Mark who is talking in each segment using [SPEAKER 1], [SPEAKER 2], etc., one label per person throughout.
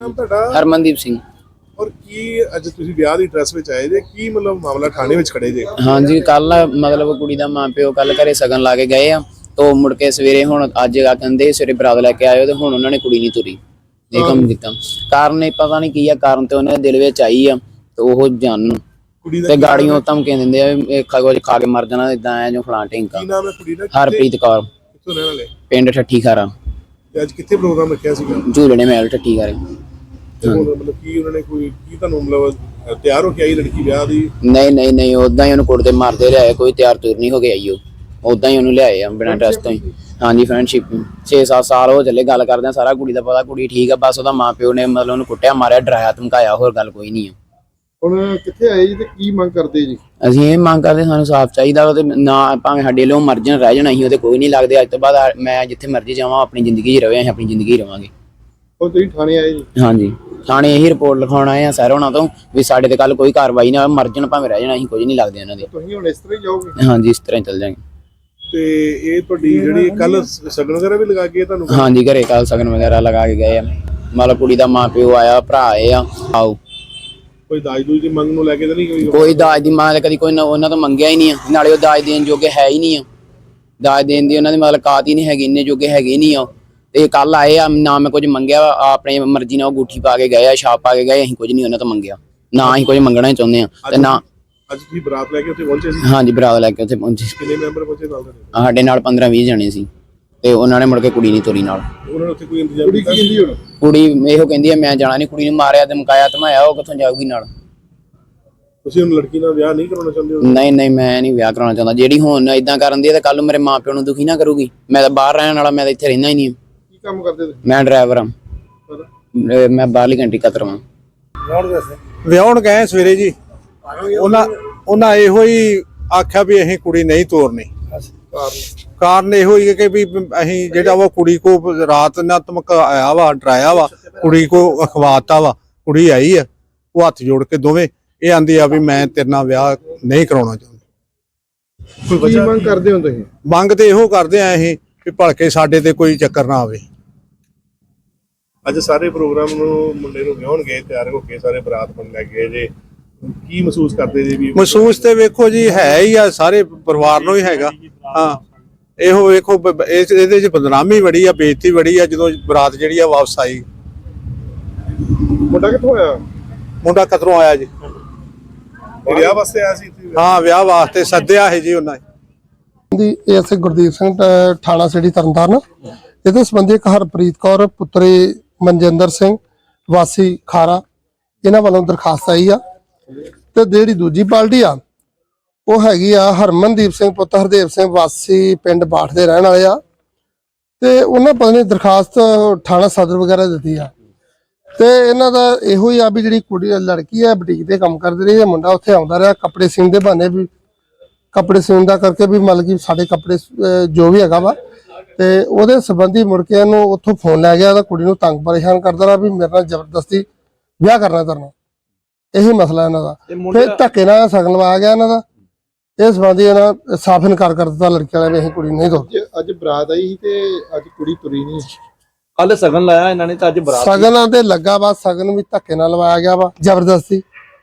[SPEAKER 1] ਨਾਮ ਤੁਹਾਡਾ?
[SPEAKER 2] ਹਰਮਨਦੀਪ ਸਿੰਘ।
[SPEAKER 1] ਔਰ ਕੀ ਅੱਜ ਤੁਸੀਂ ਵਿਆਹ ਦੀ ਡਰੈਸ ਵਿੱਚ ਆਏ ਜੇ? ਕੀ ਮਤਲਬ ਮਾਮਲਾ ਥਾਣੇ ਵਿੱਚ ਖੜੇ ਜੇ?
[SPEAKER 2] ਹਾਂਜੀ ਕੱਲ ਮਤਲਬ ਕੁੜੀ ਦਾ ਮਾਂ ਪਿਓ ਕੱਲ ਘਰੇ ਸਗਨ ਲਾ ਕੇ ਗਏ ਆ। ਤੋਂ ਮੁੜ ਕੇ ਸਵੇਰੇ ਹੁਣ ਅੱਜ ਆ ਕਹਿੰਦੇ ਸਵੇਰੇ ਬਰਾਤ ਲੈ ਕੇ ਆਇਓ ਤੇ ਹੁਣ ਉਹਨਾਂ ਨੇ ਕੁੜੀ ਨਹੀਂ ਤੁਰੀ। ਇਹ ਕੰਮ ਕੀਤਾ। ਕਾਰਨ ਇਹ ਪਤਾ ਨਹੀਂ ਕੀ ਆ ਕਾਰਨ ਤੇ ਉਹਨਾਂ ਦੇ ਦਿਲ ਵਿੱਚ ਆਈ ਆ ਤੇ ਉਹ ਜਾਣ ਤੇ ਗਾੜੀਆਂ ਧਮਕੀਆਂ ਦਿੰਦੇ ਆ ਖਾ ਕੁਝ ਖਾ ਕੇ ਮਰ ਜਾਣਾ ਇਦਾਂ ਐ ਜੋ ਫਲਾਂ ਢਿੰਕਾ
[SPEAKER 1] ਕੀ ਨਾਮ ਹੈ ਕੁੜੀ ਦਾ?
[SPEAKER 2] ਹਰਪ੍ਰੀਤ ਕੌਰ।
[SPEAKER 1] ਕਿੱਥੋਂ ਰਹਿਣ ਵਾਲੇ?
[SPEAKER 2] ਪਿੰਡ ਠੱਠੀ ਖਾਰਾ।
[SPEAKER 1] ਅੱਜ ਕਿੱਥੇ ਪ੍ਰੋਗਰਾਮ ਰੱਖਿਆ ਸੀਗਾ?
[SPEAKER 2] ਝੂਲਣੇ ਮਹਿਲ ਠੱਠੀ ਖਾਰੇ।
[SPEAKER 1] ਤੇ ਹੁਣ ਮਤਲਬ ਕੀ ਉਹਨਾਂ ਨੇ ਕੋਈ ਕੀ ਤੁਹਾਨੂੰ ਮਤਲਬ ਅ, ਤਿਆਰ ਹੋ ਕੇ ਆਈ ਲੜਕੀ ਵਿਆਹ ਦੀ?
[SPEAKER 2] ਨਹੀਂ ਨਹੀਂ ਨਹੀਂ ਉਦਾਂ ਹੀ ਉਹਨੂੰ ਕੁੜਦੇ ਮਾਰਦੇ ਲਿਆਏ ਕੋਈ ਤਿਆਰ ਤੁਰ ਨਹੀਂ ਹੋ ਗਿਆ ਈ ਉਹ। ਉਦਾਂ ਹੀ ਉਹਨੂੰ ਲਿਆਏ ਆ ਬਿਨਾਂ ਟੈਸਟ ਤੋਂ ਹੀ। ਹਾਂਜੀ ਫਰੈਂਡਸ਼ਿਪ 6-7 ਸਾਲ ਹੋ ਚੱਲੇ ਗੱਲ ਕਰਦੇ ਆ ਸਾਰਾ ਕੁੜੀ ਦਾ ਪਤਾ ਕੁੜੀ ਠੀਕ ਆ ਬਸ ਉਹਦਾ ਮਾਪਿਓ ਨੇ ਮਤਲਬ ਉਹਨੂੰ ਕੁੱਟਿਆ ਮਾਰਿਆ ਡਰਾਇਆ ਧਮਕਾਇਆ ਹੋਰ ਗੱਲ ਕੋਈ ਨਹੀਂ ਆ।
[SPEAKER 3] ਹੁਣ ਕਿੱਥੇ ਆਏ ਜੀ ਤੇ ਕੀ ਮੰਗ ਕਰਦੇ ਜੀ?
[SPEAKER 2] ਅਸੀਂ ਇਹ ਮੰਗ ਕਰਦੇ ਸਾਨੂੰ ਸਾਫ਼ ਚਾਹੀਦਾ ਉਹਦੇ ਨਾ ਭਾਵੇਂ ਸਾਡੇ ਲਈ ਮਰਜਨ ਰਹਿ ਜਾਣਾ ਅਸੀਂ ਉਹਦੇ ਕੋਈ ਨਹੀਂ ਲੱਗਦੇ ਅੱਜ ਤੋਂ ਬਾਅਦ ਮੈਂ ਜਿੱਥੇ ਮਰਜ਼ੀ ਜਾਵਾਂ ਆਪਣੀ ਜ਼ਿੰਦਗੀ 'ਚ ਰਵੇ ਅਸੀਂ ਆਪਣੀ ਜ਼ਿੰਦਗੀ ਰਵਾਂਗੇ।
[SPEAKER 3] ਹੁਣ ਤੁਸੀਂ ਥਾਣੇ ਆਏ ਜੀ?
[SPEAKER 2] ਹਾਂਜੀ। ਥਾਣੇ ਇਹੀ ਰਿਪੋਰਟ ਲਿਖਾਉਣ ਆਏ ਆ ਸਰ ਉਹਨਾਂ ਤੋਂ ਵੀ ਸਾਡੇ ਤੇ ਕੱਲ ਕੋਈ ਕਾਰਵਾਈ ਨਾ ਹੋਵੇ ਮਰਜਨ ਭਾਵੇਂ ਰਹਿ ਜਾਣਾ ਅਸੀਂ ਕੁਝ ਨਹੀਂ ਲੱਗਦੇ ਉਹਨਾਂ ਦੇ।
[SPEAKER 3] ਤੁਸੀਂ ਹੁਣ ਇਸ ਤਰ੍ਹਾਂ ਹੀ ਜਾਓਗੇ?
[SPEAKER 2] ਹਾਂਜੀ ਇਸ ਤਰ੍ਹਾਂ ਹੀ ਚੱਲ ਜਾਾਂਗੇ
[SPEAKER 1] ਤੇ ਇਹ ਤੁਹਾਡੀ ਜਿਹੜੀ ਕੱਲ ਸਗਨ ਵਗੈਰਾ ਵੀ ਲਗਾ ਕੇ ਤੁਹਾਨੂੰ
[SPEAKER 2] ਹਾਂਜੀ ਘਰੇ ਕੱਲ ਸਗਨ ਵਗੈਰਾ ਲਗਾ ਕੇ ਗਏ ਆ। ਮਤਲਬ ਕੁੜੀ ਦਾ ਮਾਂ ਪਿਓ ਆਇਆ ਭਰਾ ਆਏ ਆ ਆਓ।
[SPEAKER 1] ਕੋਈ ਦਾਜ ਦੂਜ ਦੀ ਮੰਗ ਨੂੰ ਲੈ ਕੇ ਤਾਂ ਨਹੀਂ ਕੋਈ
[SPEAKER 2] ਕੋਈ ਦਾਜ ਦੀ ਮਾਂ ਕਦੀ ਕੋਈ ਨਾ- ਉਹਨਾਂ ਤੋਂ ਮੰਗਿਆ ਹੀ ਨਹੀਂ ਆ। ਨਾਲੇ ਉਹ ਦਾਜ ਦੇਣ ਜੋਗੇ ਹੈ ਹੀ ਨਹੀਂ ਆ। ਦਾਜ ਦੇਣ ਦੀ ਉਹਨਾਂ ਦੀ ਮਤਲਬ ਕਾਤ ਹੀ ਨਹੀਂ ਹੈਗੀ ਇੰਨੇ ਜੋਗੇ ਹੈਗੇ ਨਹੀਂ ਆ। ਉਹ। ਤੇ ਕੱਲ ਆਏ ਆ ਨਾ ਮੈਂ ਕੁਝ ਮੰਗਿਆ ਵਾ, ਆਪਣੀ ਮਰਜ਼ੀ ਨਾਲ ਉਹ ਗੁੱਠੀ ਪਾ ਕੇ ਗਏ ਆ ਛਾਪ ਪਾ ਕੇ ਗਏ ਅਸੀਂ ਕੁਝ ਨਹੀਂ ਉਹਨਾਂ ਤੋਂ ਮੰਗਿਆ। ਨਾ ਅਸੀਂ ਕੁਝ ਮੰਗਣਾ ਹੀ ਚਾਹੁੰਦੇ ਆ ਤੇ ਨਾ
[SPEAKER 1] ਅੱਜ ਤੁਸੀਂ ਬਰਾਤ ਲੈ ਕੇ ਉੱਥੇ ਪਹੁੰਚੇ ਸੀ?
[SPEAKER 2] ਹਾਂਜੀ ਬਰਾਤ ਲੈ ਕੇ ਉੱਥੇ ਪਹੁੰਚੇ
[SPEAKER 1] ਕਿੰਨੇ ਮੈਂਬਰ ਪਹੁੰਚੇ ਨਾਲ
[SPEAKER 2] ਸਾਡੇ ਨਾਲ 15 20 ਜਣੇ ਸੀ ਤੇ ਉਹਨਾਂ ਨੇ ਮੁੜ ਕੇ ਕੁੜੀ ਨਹੀਂ ਤੋਰੀ ਨਾਲ।
[SPEAKER 1] ਉਹਨਾਂ ਨੇ ਉੱਥੇ ਕੋਈ ਇੰਤਜ਼ਾਮ
[SPEAKER 3] ਕੁੜੀ
[SPEAKER 1] ਕੀਤਾ
[SPEAKER 3] ਕੀ ਕਹਿੰਦੀ ਹੁਣ?
[SPEAKER 2] ਕੁੜੀ ਇਹੋ ਕਹਿੰਦੀ ਆ ਮੈਂ ਜਾਣਾ ਨਹੀਂ ਕੁੜੀ ਨੂੰ ਮਾਰਿਆ ਤੇ ਮਕਾਇਆ ਧਮਾਇਆ ਉਹ ਕਿੱਥੋਂ ਜਾਊਗੀ ਨਾਲ?
[SPEAKER 1] ਤੁਸੀਂ ਹੁਣ ਲੜਕੀ ਨਾਲ ਵਿਆਹ ਨਹੀਂ ਕਰਾਉਣਾ ਚਾਹੁੰਦੇ ਹੋ?
[SPEAKER 2] ਨਹੀਂ ਨਹੀਂ ਮੈਂ ਨਹੀਂ ਵਿਆਹ ਕਰਾਉਣਾ ਚਾਹੁੰਦਾ। ਜਿਹੜੀ ਹੁਣ ਇਦਾਂ ਕਰਨ ਦੀ ਹੈ ਤਾਂ ਕੱਲ ਨੂੰ ਮੇਰੇ ਮਾਪਿਆਂ ਨੂੰ ਦੁਖੀ ਨਾ ਕਰੂਗੀ। ਮੈਂ ਤਾਂ ਬਾਹਰ ਰਹਿਣ ਵਾਲਾ ਮੈਂ ਤਾਂ ਇੱਥੇ ਰਹਿੰਦਾ ਹੀ ਨਹੀਂ।
[SPEAKER 3] ਕੀ ਕੰਮ ਕਰਦੇ ਤੁਸੀਂ?
[SPEAKER 2] ਮੈਂ ਡਰਾਈਵਰ ਹਾਂ। ਅਹ ਮੈਂ ਬਾਹਰਲੀ ਕੰਟਰੀ ਕਤਰਵਾਂ
[SPEAKER 4] ਵਿਆਹਣ ਗਏ ਸਵੇਰੇ ਜੀ। ਉਹਨਾਂ ਉਹਨਾਂ ਇਹੋ ਹੀ ਆਖਿਆ ਵੀ ਅਸੀਂ ਕੁੜੀ ਨਹੀਂ ਤੋਰਨੀ। ਕਾਰਨ ਇਹੋ ਹੀ ਹੈ ਕਿ ਵੀ ਅਸੀਂ ਜਿਹੜਾ ਵਾ ਕੁੜੀ ਕੋ ਰਾਤ ਨਾ ਧਮਕਾਇਆ ਵਾ ਡਰਾਇਆ ਵਾ ਕੁੜੀ ਕੋ ਅਖਵਾਤਾ ਵਾ ਕੁੜੀ ਆਈ ਆ ਉਹ ਹੱਥ ਜੋੜ ਕੇ ਦੋਵੇਂ ਇਹ ਆਂਦੀ ਆ ਵੀ ਮੈਂ ਤੇਰੇ ਨਾਲ ਵਿਆਹ ਨਹੀਂ ਕਰਾਉਣਾ ਚਾਹੁੰਦੀ।
[SPEAKER 3] ਕੀ ਮੰਗ ਕਰਦੇ ਹੋ ਤੁਸੀਂ?
[SPEAKER 4] ਮੰਗ ਤੇ ਇਹੋ ਕਰਦੇ ਆ ਅਸੀਂ ਵੀ ਭਲਕੇ ਸਾਡੇ ਤੇ ਕੋਈ ਚੱਕਰ ਨਾ ਆਵੇ।
[SPEAKER 1] ਅੱਜ ਸਾਰੇ ਪ੍ਰੋਗਰਾਮ ਨੂੰ ਮੁੰਡੇ ਨੂੰ ਵਿਆਹਣ ਗਏ ਤਿਆਰ ਹੋ ਕੇ ਸਾਰੇ ਬਰਾਤ ਬਣ ਲੈ ਗਏ ਜੇ। ਕੀ ਮਹਿਸੂਸ ਕਰਦੇ ਜੇ ਵੀ
[SPEAKER 4] ਮਹਿਸੂਸ ਤੇ ਵੇਖੋ ਜੀ ਹੈ ਹੀ ਆ ਸਾਰੇ ਪਰਿਵਾਰ ਨੂੰ ਹੀ ਹੈਗਾ। ਹਾਂ ਇਹੋ ਵੇਖੋ ਇਹਦੇ ਚ ਬਦਨਾਮੀ ਬੜੀ ਆ ਬੇਇੱਜ਼ਤੀ ਬੜੀ ਆ ਜਦੋਂ ਬਰਾਤ ਜਿਹੜੀ ਆ ਵਾਪਸ ਆਈ।
[SPEAKER 3] ਮੁੰਡਾ ਕਿੱਥੋਂ ਆਇਆ?
[SPEAKER 4] ਮੁੰਡਾ ਕਤਰੋਂ ਆਇਆ ਜੀ।
[SPEAKER 1] ਵਿਆਹ ਵਾਸਤੇ ਆਇਆ ਸੀ?
[SPEAKER 4] ਹਾਂ ਵਿਆਹ ਵਾਸਤੇ ਸੱਦਿਆ ਹੈ ਜੀ ਉਹਨਾਂ ਨੇ।
[SPEAKER 5] ਦੀ ਏਐਸਏ ਗੁਰਦੀਪ ਸਿੰਘ ਅਹ, ਸਿਟੀ ਤਰਨਤਾਰਨ। ਇਹਦੇ ਸੰਬੰਧੀ ਇੱਕ ਹਰਪ੍ਰੀਤ ਕੌਰ ਪੁੱਤਰੀ ਮਨਜਿੰਦਰ ਸਿੰਘ ਵਾਸੀ ਖਾਰਾ ਇਹਨਾਂ ਵੱਲੋਂ ਦਰਖਾਸਤ ਆਈ ਆ। ਤੇ ਜਿਹੜੀ ਦੂਜੀ ਪਾਰਟੀ ਆ ਉਹ ਹੈਗੀ ਆ ਹਰਮਨਦੀਪ ਸਿੰਘ ਪੁੱਤ ਹਰਦੇਵ ਸਿੰਘ ਵਾਸੀ ਪਿੰਡ ਬਾਠ ਦੇ ਰਹਿਣ ਵਾਲੇ ਆ। ਤੇ ਉਹਨਾਂ ਪਤਾ ਨਹੀਂ ਦਰਖਾਸਤ ਥਾਣਾ ਸਦਰ ਵਗੈਰਾ ਦਿੱਤੀ ਆ। ਤੇ ਇਹਨਾਂ ਦਾ ਇਹੋ ਹੀ ਆ ਵੀ ਜਿਹੜੀ ਕੁੜੀ ਲੜਕੀ ਆ ਬੁਟੀਕ ਤੇ ਕੰਮ ਕਰਦੀ ਰਹੀ ਹੈ ਮੁੰਡਾ ਉੱਥੇ ਆਉਂਦਾ ਰਿਹਾ ਕੱਪੜੇ ਸੀਨ ਦੇ ਬਹਾਨੇ ਵੀ ਕੱਪੜੇ ਸਿਉਣ ਦਾ ਕਰਕੇ ਵੀ ਮਤਲਬ ਕਿ ਸਾਡੇ ਕੱਪੜੇ ਜੋ ਵੀ ਹੈਗਾ ਵਾ। ਤੇ ਉਹਦੇ ਸੰਬੰਧੀ ਮੁੜ ਕੇ ਇਹਨੂੰ ਉੱਥੋਂ ਫੋਨ ਲੈ ਗਿਆ ਤਾਂ ਕੁੜੀ ਨੂੰ ਤੰਗ ਪਰੇਸ਼ਾਨ ਕਰਦਾ ਰਿਹਾ ਵੀ ਮੇਰੇ ਨਾਲ ਜ਼ਬਰਦਸਤੀ ਵਿਆਹ ਕਰਨਾ ਕਰਨਾ ਇਹੀ ਮਸਲਾ ਇਹਨਾਂ ਦਾ। ਫਿਰ ਧੱਕੇ ਨਾਲ ਸਗਨ ਲਵਾਇਆ ਗਿਆ ਇਹਨਾਂ ਦਾ। ਇਸ ਸੰਬੰਧੀ ਇਹਨਾਂ ਸਾਫ਼ ਇਨਕਾਰ ਕਰ ਦਿੱਤਾ ਲੜਕੀ ਵਾਲਿਆਂ ਨੇ ਅਸੀਂ ਕੁੜੀ ਨਹੀਂ ਦੋ
[SPEAKER 3] ਅੱਜ ਅੱਜ ਬਰਾਤ ਆਈ ਸੀ ਤੇ ਅੱਜ ਕੁੜੀ ਤੁਰੀ ਨਹੀਂ।
[SPEAKER 6] ਕੱਲ ਸਗਨ ਲਾਇਆ ਇਹਨਾਂ ਨੇ ਤਾਂ ਅੱਜ ਬਰਾਤ
[SPEAKER 5] ਸਗਨਾਂ ਤੇ ਲੱਗਾ ਵਾ ਸਗਨ ਵੀ ਧੱਕੇ ਨਾਲ ਲਵਾਇਆ ਗਿਆ ਵਾ ਜ਼ਬਰਦਸਤੀ।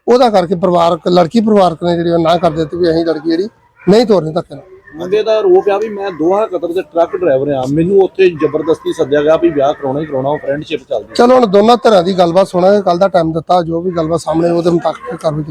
[SPEAKER 5] ਉਹਦਾ ਕਰਕੇ ਪਰਿਵਾਰਕ ਲੜਕੀ ਪਰਿਵਾਰਕ ਨੇ ਜਿਹੜੀ ਉਹ ਨਾ ਕਰ ਦਿੱਤੀ ਵੀ ਅਸੀਂ ਲੜਕੀ ਜਿਹੜੀ ਨਹੀਂ ਤੋਰਨੀ ਧੱਕੇ ਨਾਲ।
[SPEAKER 6] ਮੁੰਡੇ ਦਾ ਰੋਪ ਆ ਵੀ ਮੈਂ ਦੋਹਾ ਕਤਰ ਦੇ ਟਰੱਕ ਡਰਾਈਵਰ ਆ। ਮੈਨੂੰ ਉੱਥੇ ਜ਼ਬਰਦਸਤੀ ਸੱਦਿਆ ਗਿਆ ਵੀ ਵਿਆਹ ਕਰਾਉਣਾ ਹੀ ਕਰਾਉਣਾ ਉਹ ਫਰੈਂਡਸ਼ਿਪ ਚੱਲਦੀ
[SPEAKER 5] ਚਲੋ ਹੁਣ ਦੋਨਾਂ ਧਿਰਾਂ ਦੀ ਗੱਲਬਾਤ ਸੁਣਾਂਗੇ ਕੱਲ ਦਾ ਟਾਈਮ ਦਿੱਤਾ ਜੋ ਵੀ ਗੱਲਬਾਤ ਸਾਹਮਣੇ ਉਹਦੇ ਮੁਤਾਬਕ ਕਰਵਾਈ